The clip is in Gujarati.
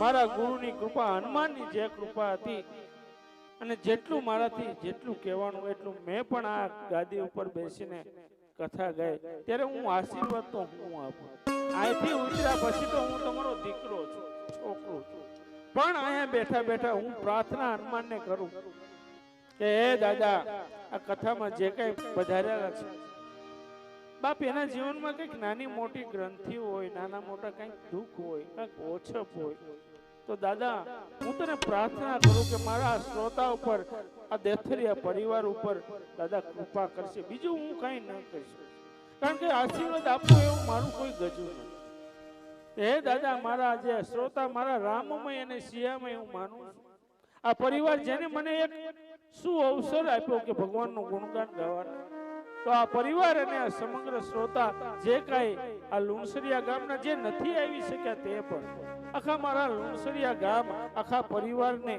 મારા ગુરુની કૃપા, હનુમાનની જે કૃપા હતી અને જેટલું મારાથી જેટલું કહેવાનું એટલું મેં પણ આ ગાદી ઉપર બેસીને કથા ગાઈ. ત્યારે હું આશીર્વાદ તો હું આપું. અહીંથી ઉતર્યા પછી તો હું તમારો દીકરો છું, છોકરો છું. પણ અહીંયા બેઠા બેઠા હું પ્રાર્થના હનુમાનને કરું કે, હે દાદા, આ કથામાં જે કંઈ પધારેલા છે. બાપ, એના જીવનમાં કંઈક નાની મોટી ગ્રંથિ હોય, નાના મોટા કંઈક દુઃખ હોય, કંઈક ઓછપ હોય તો દાદા, હું તને પ્રાર્થના કરું કે મારા શ્રોતા ઉપર, આ દેથરિયા પરિવાર ઉપર દાદા કૃપા કરશે. બીજું હું કાંઈ ન કહીશ કારણ કે આશીર્વાદ આપવું એવું મારું કોઈ ગજું નથી. હે દાદા, મારા જે શ્રોતા, મારા રામમય અને શિયામય હું માનું આ પરિવાર જેને મને એક શું અવસર આપ્યો કે ભગવાનનું ગુણગાન ગાવાનું. તો આ પરિવાર અને આ સમગ્ર શ્રોતા જે કાંઈ આ લુણસરિયા ગામના જે નથી આવી શક્યા તે પણ. આખા મારા લુણસરિયા ગામ, આખા પરિવારને